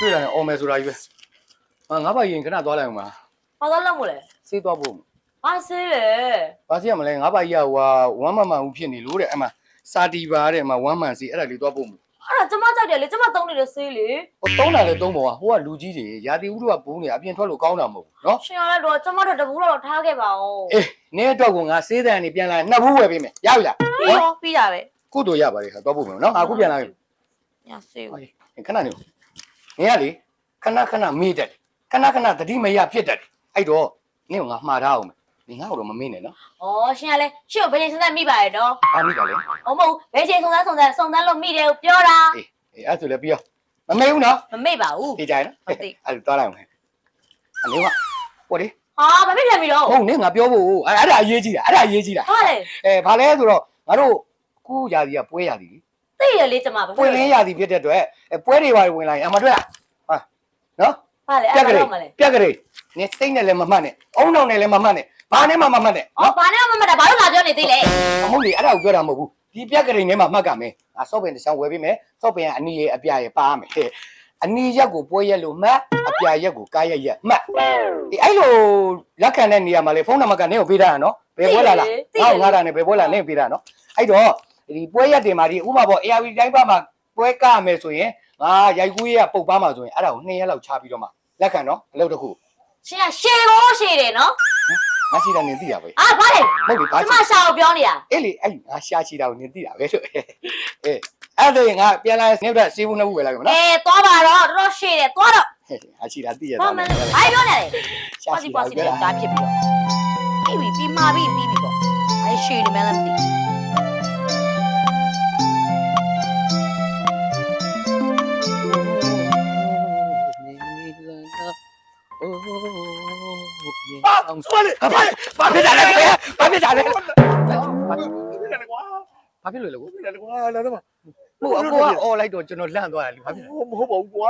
ပေါ်မယ်ဆိုတာကြီးပဲဟာငါဘာရင်ခဏသွားလိုက်အောင်ပါဘာသာလောက်မို့လဲစေးသွားဖို့ဘာဆေးလဲဘာစီရမလဲငါဘာကြီးကဟိုဟာဝမ်းမမှန်ဦးဖြစ်နေလို့တဲ့အမစာတီပါတဲ့မဝမ်းမှန်စီအဲ့ဒါလေးသွားဖို့မအဲ့ဒါကျမကြိုက်တယ်လေကျမသုံးနေတဲ့ဆေးလေဟိုတုံးတာလေတုံးပေါ်ကဟိုကလူကြီးတွေရာတီဥတို့ကဘုံနေအပြင်ထွက်လို့ကောင်းတာမဟုတ်ဘူးနော်ရှင်ရတဲ့တော့ကျမတို့တပူတော့ထားခဲ့ပါဦးအေးနင်းအတွက်ကိုငါစေးတန်နေပြန်လာနှစ်ဘူးဝယ်ပေးမယ်ရပြီလားပြီးတော့ပြီးတာပဲကုတို့ရပါတယ်ခါသွားဖို့မယ်နော်ငါအခုပြန်လာပြီညာဆေးဟေးခဏနေ နင်ကလေခဏခဏမေးတတ်တယ်ခဏခဏတတိမရဖြစ်တတ်တယ်အဲ့တော့နင့်ကငါမှားထားအောင်မယ်နင်ငါ့ကိုတော့မမေ့နဲ့နော်ဩရှင်ကလည်းရှင့်ကိုဘယ်ချိန်စမ်းမိပါရဲ့တော့အားမိတာလေဟုတ်မဟုတ်ဘယ်ချိန်စုံစမ်းစုံစမ်းစုံစမ်းလို့မိတယ်ကိုပြောတာအေးအေးအဲ့ဆိုလည်းပြီးရောမမေ့ဘူးနော်မမိပါဘူး ဒီကြိုင်နော်ဟုတ်ပြီအဲ့ဒါသွားလိုက်အောင်မယ်အနေကဟိုလေဟာဘာဖြစ်ပြန်ပြီတော့ဟုတ်နင်ငါပြောဖို့အဲ့အဲ့ဒါအရေးကြီးတာအဲ့ဒါအရေးကြီးတာဟာလေအဲဘာလဲဆိုတော့ငါတို့ခုရာသီကပွဲရာသီလေ သိရလေကျမဘာပွင့်လင်းရာသီဖြစ်တဲ့အတွက်အဲပွဲတွေပါဝင်လာရင်အမတွေ့ဟာနော်ဟာလေပြအဲ့က်ကဒါလေးတော့မလဲပြက်ကလေးနင်စိတ်နဲ့လည်းမမှတ်နဲ့အုံနောက်နဲ့လည်းမမှတ်နဲ့ဘာနဲ့မှမမှတ်နဲ့ဩဘာနဲ့မှမမတာဘာလို့လာပြောနေသေးလဲအမဟုတ်လေအဲ့ဒါကိုပြောတာမဟုတ်ဘူးဒီပြက်ကလေးနဲ့မှမှတ်ကမယ်ငါစော့ပင်တစ်ချောင်းဝယ်ပေးမယ်စော့ပင်ကအနီရဲ့အပြာရဲ့ပါမယ်ဟဲ့အနီရက်ကိုပွဲရက်လို့မှတ်အပြာရက်ကိုကားရက်ရက်မှတ်ဒီအဲ့လိုလက်ခံတဲ့နေရာမှာလေဖုန်းနံပါတ်ကနင်ကိုပေးထားတာနော်ဘယ်ပွဲလာလားငါ့ကိုငါတာနဲ့ဘယ်ပွဲလာနင်ပေးတာနော်အဲ့တော့ ဒီပွဲရက်တင်မှာဒီဥပမာပေါ့ ARV တိုင်းပါမှာပွဲကမယ်ဆိုရင်ငါရိုက်ကူးရဲ့ပုတ်ပါမှာဆိုရင်အဲ့ဒါကို2ရက်လောက်ချပြီးတော့မှလက်ခံနော်အလုပ်တစ်ခုရှင်ကရှေကိုရှေတယ်နော်ငါရှိတာနင်သိတာပဲအာဘာလဲမဟုတ်လေဘာကျရှိမရှာကိုပြောနေတာအဲ့လေအဲ့ငါရှာချီတာကိုနင်သိတာပဲလို့အေးအဲ့ဒါရင်ငါပြန်လာနေတော့စီးဘူးနှစ်ဘူးပဲလာပြီနော်အဲသွားပါတော့တော်တော်ရှေတယ်သွားတော့ဟဲ့အချီတာသိရဘာတာမလဲဘာပြောနေလဲရှာပွားချီစီတာပွားစီပြောနဲ့တာကားဖြစ်ပြီးတော့ပြီးပြီပြီးမှာပြီးပြီးပြီပေါ့အဲရှေတယ်မလားမသိ အောင်ဆွလေဘာဘာဖြစ်တာလဲဘာဖြစ်တာလဲဘာဖြစ်လို့လဲကိုတယ်ကွာလာတော့ဟိုအကိုကအော်လိုက်တော့ကျွန်တော်လန့်သွားတယ်ဘာဖြစ်လဲမဟုတ်ပါဘူးကွာ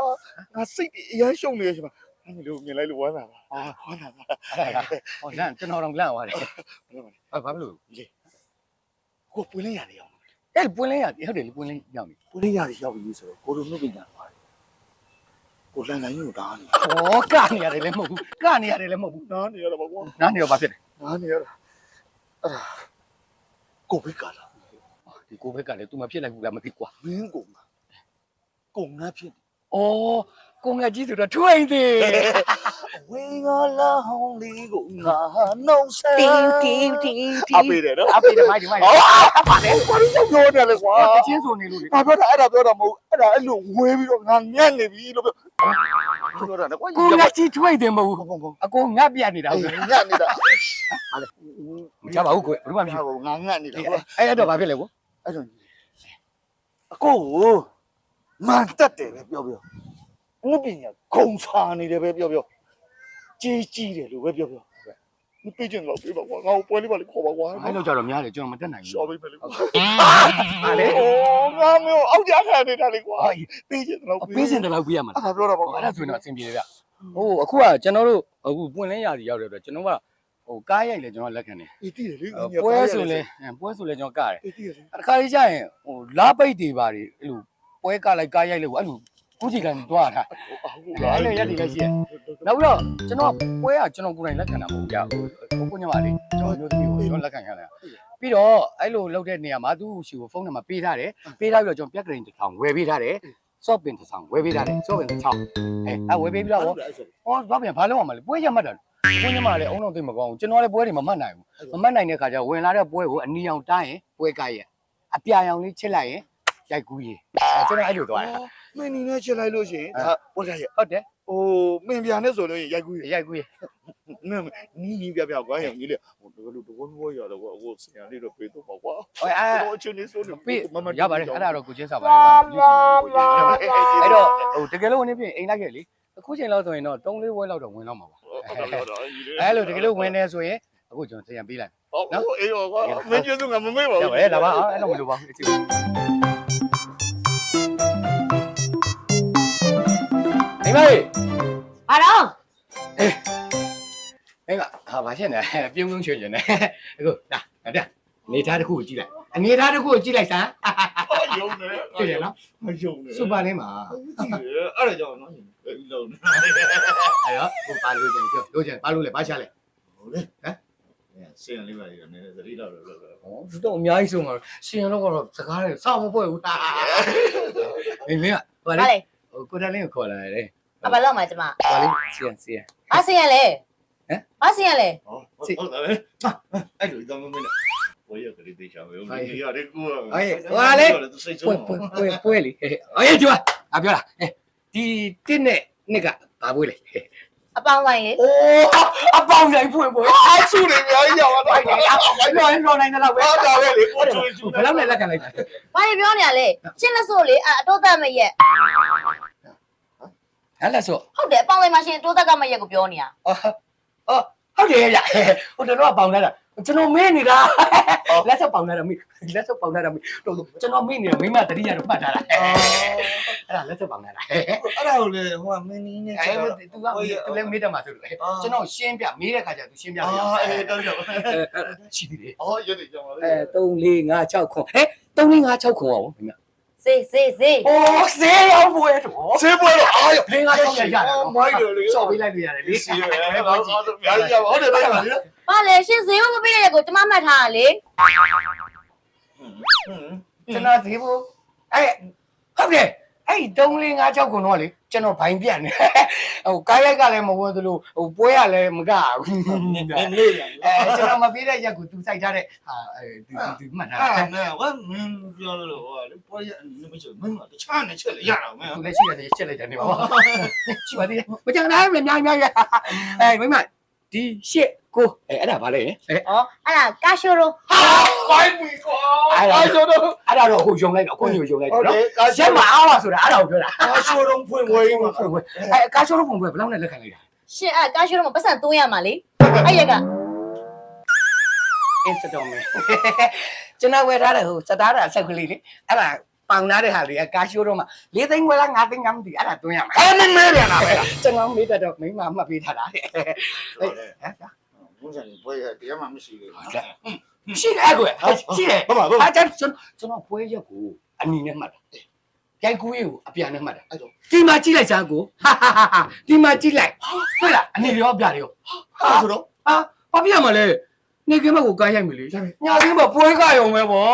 ငါစိတ်အရမ်းရှုံနေရရှင်ပါအဲ့လိုမြင်လိုက်လို့ဝမ်းသာပါအာဝမ်းသာပါအဲ့ဒါဟောလန့်ကျွန်တော်တော့လန့်သွားတယ်ဘာဘာဖြစ်လို့ကိုပွင့်လင်းရတယ်အောင်အဲ့ပွင့်လင်းရဟုတ်တယ်လေပွင့်လင်းရောက်ပြီပွင့်လင်းရတယ်ရောက်ပြီဆိုတော့ကိုတို့နှုတ်ပြန်သွားတယ် ကိုလန်လန်ကြီးကိုတားနေဩကနေရတယ်လည်းမဟုတ်ဘူးကနေရတယ်လည်းမဟုတ်ဘူးနားနေရတော့ပါကွာနားနေတော့ဘာဖြစ်လဲနားနေရတာအဲ့ဒါကိုဘိတ်ကလာဒီကိုဘက်ကလည်း तू မဖြစ်လိုက်ဘူးလားမသိကွာမင်းကိုကိုငါဖြစ်ဩကိုငါကြီးဆိုတော့ထွိန်သေးဝင်းကလာဟောင်းလေးကိုငါနှုတ်ဆက်တင်းတင်းတင်းအပေးတယ်နော်အဖေဒီမိုက်ဒီမိုက်ဟောပါတယ်ဘာလို့ပြောတယ်လဲကွာတချင်းဆိုနေလို့လေဘာပြောတာအဲ့ဒါပြောတာမဟုတ်အဲ့ဒါအဲ့လိုဝဲပြီးတော့ငါညံ့နေပြီလို့ပြော ပြောတာကွာကိုငါကြီးထွိန်တယ်မဟုတ်ဘုံဘုံဘုံဘူးအကိုငါပြတ်နေတာအဲ့ဟုတ်ညံ့နေတာမချပါဘူးကိုဘယ်မှမဖြစ်ဟာငါငတ်နေတာကွာအဲ့အဲ့တော့ဘာဖြစ်လဲကိုအဲ့တော့အကိုကိုမန်တက်တယ်ပဲပြောပြောဥပညာဂုံစာနေတယ်ပဲပြောပြောကြီးကြီးတယ်လို့ပဲပြောပြော မသိချင်တော့ပြပါကွာငါ့ကိုပွဲလေးပါလေးခေါ်ပါကွာအဲ့လိုကြတော့များတယ်ကျွန်တော်မတက်နိုင်ရှော့ဘူးပေးမယ်လေကွာဟာလေအိုးငါမျိုးအောက်ကြခံနေတာလေကွာသိချင်တော့ပေးစင်တယ်လို့ပြရမှာအဲ့ဒါပြောတာပေါ့အဲ့ဒါဆိုရင်တော့အဆင်ပြေတယ်ဗျဟိုအခုကကျွန်တော်တို့အခုပွင့်လင်းရာစီရောက်တယ်တော့ကျွန်တော်ကဟိုကားရိုက်လေကျွန်တော်လက်ခံတယ်အေးသိတယ်လေပွဲဆိုလဲပွဲဆိုလဲကျွန်တော်ကားတယ်အေးသိတယ်လေတခါလေးကျရင်ဟိုလာပိတ်တွေပါတယ်အဲ့လိုပွဲကားလိုက်ကားရိုက်လို့အဲ့လို ကုချီကန်တွားတာဟုတ်အဲ့လိုရက်တွေလည်းရှိတယ်နောက်ပြီးတော့ကျွန်တော်ပွဲကကျွန်တော်ကိုယ်တိုင်လက်ခံတာမဟုတ်ကြဘူးဟိုကိုညမလေးကျွန်တော်မျိုးသမီးကိုကျွန်တော်လက်ခံရတာပြီးတော့အဲ့လိုလောက်တဲ့နေရာမှာသူ့ရှိကိုဖုန်းနံပါတ်ပေးထားတယ်ပေးထားပြီးတော့ကျွန်တော်ပြက်ကရင်တစ်ထောင်ဝယ်ပေးထားတယ်စော့ပင်တစ်ထောင်ဝယ်ပေးထားတယ်စော့ပင်တစ်ထောင်အဲအဲ့ဝယ်ပေးပြီးတော့ဟောဟောသွားပြန်ဘာလုပ်ရမှာလဲပွဲရမှတ်တာပွဲညမလည်းအုံတော့သိမကောင်းဘူးကျွန်တော်လည်းပွဲတွေမမှတ်နိုင်ဘူးမမှတ်နိုင်တဲ့ခါကျဝင်လာတဲ့ပွဲကိုအနီအောင်တားရင်ပွဲကရဲ့အပြာရောင်လေးချစ်လိုက်ရင်ရိုက်ကူးရေအဲကျွန်တော်အဲ့လိုသွားတာ မင်းနီနဲ့ချက်လိုက်လို့ရှိရင်ဒါဝက်ရရဟုတ်တယ်ဟိုမင်းပြန်နဲ့ဆိုလို့ရိုက်ကူးရရိုက်ကူးရေနင်းနီးနီးပြပြကွာရောင်ကြီးလေဟိုတကယ်လို့တဝန်းဝရတော့ဟိုဆရာလေးတော့ပေးတော့ပါကွာဟိုအဲတော့အချင်းလေးဆိုနေပြီမမရပါတယ်အဲ့ဒါတော့ကိုချင်းစားပါတယ်အဲ့တော့ဟိုတကယ်လို့ဝင်နေပြင်အိမ်လိုက်ခဲ့လေအခုချိန်လောက်ဆိုရင်တော့3လေးဝဲလောက်တော့ဝင်တော့မှာပါဟုတ်တယ်ဟုတ်တယ်အဲ့လိုတကယ်လို့ဝင်နေဆိုရင်အခုကျွန်တော်ပြန်ပေးလိုက်ဟုတ်အေးရောကွာမင်းကျေးဇူးငါမမေ့ပါရဘူးပါတယ်ဒါပါအဲ့လိုမလိုပါဘူး မ်မေးဘာတော့အိမ်ကဟာဘာဖြစ်နေပြုံးပြုံးချွေချွေနေအခုဒါဒါနေသားတစ်ခုကိုကြည့်လိုက်အနေသားတစ်ခုကိုကြည့်လိုက်စမ်းယုံတယ်တွေ့တယ်နော်မယုံတယ်စူပါလင်းမှာကြည့်တယ်အဲ့ဒါကြောင့်နော်လုံးနေအဲ့တော့ဟိုပါလို့ချင်ပြောလို့ချင်ပါလို့လဲဘာရှာလဲဟုတ်လေဟမ်ဆင်းလေးပါလေနည်းနည်းသတိတော့လို့လို့ဟောသူတော့အများကြီးဆုံးမှာရှင်ရတော့ကတော့စကားတွေစောင့်မဖွဲ့ဘူးအင်းမင်းကဟိုဘာလေလဲဟိုကိုတလင်းကိုခေါ်လာတယ် အဘလောက်မှာကျမဟောလေစီယန်စီယန်ဘာစင်ရလဲဟမ်ဘာစင်ရလဲဟောဟုတ်တယ်အဲ့လိုတော့မင်းဘိုးရကလေးတေချာပဲဘယ်ရတဲ့ကိုစိတ်ပွဲဆုံးပွဲပွဲပွဲလေအေးဒီမှာအပြောလားဒီတစ်နဲ့နှစ်ကဘာပွဲလဲအပေါင်းဆိုင်လေအိုးအပေါင်းဆိုင်ပွဲပွဲအားစုနေများကြီးရောက်သွားဘာလို့လဲလောနိုင်တယ်လို့ပဲအားတာပဲလေကိုချွေချူဘယ်လောက်နဲ့လက်ခံလိုက်တာဘာတွေပြောနေရလဲရှင်းလက်စို့လေအတိုးသက်မရက် ဟဲ့လက်ဆိုဟုတ်တယ်အပေါင်းဆိုင်မှာရှင်တိုးသက်ကမရက်ကိုပြောနေတာအော်အော်ဟုတ်တယ်ဗျဟိုတော့ပေါင်လာတာကျွန်တော်မင်းနေတာလက်ဆက်ပေါင်လာတာမိလက်ဆက်ပေါင်လာတာမိတော့ကျွန်တော်မင်းနေတာမိမတတိယတော့ပတ်ထားတာအဲ့ဒါလက်ဆက်ပေါင်လာတာအဲ့ဒါကိုလေဟိုကမင်းကြီးနဲ့အဲသူကသူလည်းမေးတယ်မှာဆိုလို့ကျွန်တော်ရှင်းပြမေးတဲ့ခါကျသူရှင်းပြအာပြအေးတော့ကြောက်ရှိသေးတယ်အော်ရတဲ့ကြောင်ပါလေအဲ3 4 5 6ခွန်ဟဲ့3 4 5 6ခွန်အော င်မိမစေးစေးစေးအိုးဆေးရောက်ပွဲတော့ဆေးပွဲတော့အားရဖင်းကား6ရရတယ်မိုက်တယ်လေဆော့ပေးလိုက်လို့ရတယ်လေစီရယ်ဟောဆိုများကြီးရောက်ဟုတ်တယ်ဗျာလေဘာလဲရှင်ဈေးကိုမပေးတဲ့ရက်ကိုကျမမှတ်ထားတာလေကျွန်တော်ဈေးဖို့အဲဟုတ်တယ် အဲ့3 4 5 6ခွန်တော့လေကျွန်တော်ဘိုင်းပြတ်နေဟိုကားရိုက်ကလည်းမဝသလိုဟိုပွဲရလည်းမကဘူးမင်းလေးရအဲကျွန်တော်မပေးတဲ့ရက်ကိုသူစိုက်ထားတဲ့ဟာအဲသူသူမှတ်ထားအာတာမဲဝမ်းမင်းပြောလို့ဟောလေပွဲရနေမချမင်းကတခြားနဲ့ချက်လေရတော့မဲသူလည်းရှိရတယ်ချက်လိုက်တယ်နေပါရှိပါသေးတယ်မကြမ်းသားများများများအဲမိမ ဒီရှစ်ကိုအဲအဲ့ဒါဘာလဲအဲဩအဲ့ဒါကာရှိုရိုဟာဘိုင်းပြီကွာအဲ့ဒါအားဆိုတော့အဲ့ဒါတော့ဟိုယုံလိုက်တော့ကိုညိုယုံလိုက်ဟုတ်တော့တယ်ကာရှက်မအားပါဆိုတာအဲ့ဒါကိုပြောတာကာရှိုးတော့ဖွင့်ပွဲမှာအဲကာရှိုးလို့ပုံပွဲဘယ်လောက်နဲ့လက်ခံလိုက်တာရှင်အဲ့ကာရှိုရိုမှာပတ်စံ300ရမှာလေအဲ့ရက်ကအင်းစတော်မဲကျွန်တော်ဝယ်ထားတယ်ဟိုစတားတာဆက်ကလေးလေအဲ့ဒါ ပေါင်လာတဲ့ဟာလေးကာရှိုးတော့မှ၄သိန်းခွဲလား၅သိန်းကမသိအဲ့ဒါတွင်းရမှာအဲ့မမဲပြန်လာပဲကျွန်တော်မေးတတ်တော့မိမမှတ်ပေးထားတာဟုတ်တယ်ဘုန်းကြီးပွဲရတရားမှမရှိဘူးရှိတယ်ကွယ်ရှိတယ်ဘာမှဘာမှအားကျွန်ကျွန်ကျွန်တော်ပွဲရက်ကိုအနီနဲ့မှတ်တာရိုက်ကူးရေးကိုအပြန်နဲ့မှတ်တာအဲ့တော့ဒီမှာကြည့်လိုက်စမ်းကိုဟာဟာဟာဟာဒီမှာကြည့်လိုက်ဟုတ်လားအနီရောအပြရောအဲ့ဆိုတော့ဟာဘာပြမလဲနေကင်းဘက်ကိုကိုင်းရိုက်ပြီလေညာကင်းဘက်ပွဲကရုံပဲဗော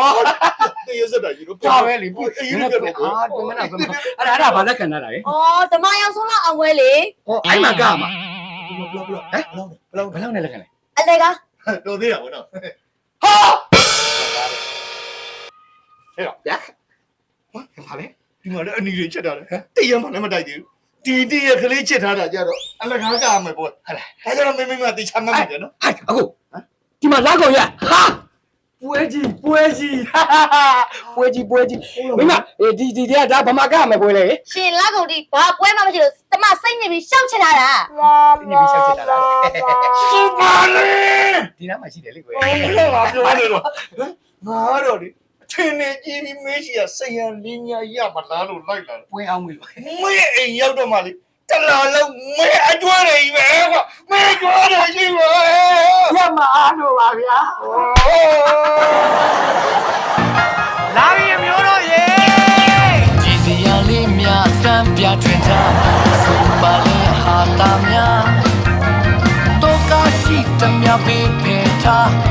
တေးရစတာကြီးတော့ကြာပဲလေအေးရပြတော့အာတွင်မနာကမအဲ့ဒါအဲ့ဒါဘာလက်ခံတာလဲဩဓမ္မရောက်ဆုံးလောက်အောင်ဝဲလေဟောအဲ့မှာကမှာဘလောက်ဘလောက်ဟမ်ဘလောက်ဘယ်လောက်နဲ့လက်ခံလဲအလေကတော်သေးတာဘောနော်ဟာဟဲ့ဗျာဘာလဲဒီမှာလည်းအနီတွေချက်တာလေတရားမှလည်းမတိုက်သေးဘူးဒီတည်းရကလေးချက်ထားတာကြတော့အလကားကမယ်ပေါ့ဟုတ်လားအဲ့ဒါမင်းမင်းမတိချမ်းမှတ်တယ်နော်ဟဲ့အခုဒီမှာလာကောင်ရဟာ ပွဲကြီးပွဲကြီးဟာဟာဟာပွဲကြီးပွဲကြီးမိမဒီဒီတဲ့ဒါဗမာကမယ်ပွဲလေရှင်လာကုန်ဒီဘာပွဲမှမရှိလို့တမစိတ်နေပြီးရှောက်ချလာတာဒီနေ့ပြီးရှောက်ချင်တာလားစူပါလေဒီနားမှာရှိတယ်လေကွယ်ဘာပြောနေတော့ငါတော့ဒီအထင်နဲ့ကြီးပြီးမေးရှိရဆယံလင်းညာရမလားလို့လိုက်လာပွဲအောင်ပြီလို့မေးအိမ်ရောက်တော့မှလေ တလာလုံးမေးအကျွမ်းနေပဲကွာမေးကျွမ်းနေရှိပါရမအားလို့ပါဗျာလာပြီအမျိုးတို့ရေကြည်စရာလေးများစမ်းပြထွင်ထားစူပါလေးဟာတာများတော့ကရှိတမျှပေးဖေးထားပြုံးလေး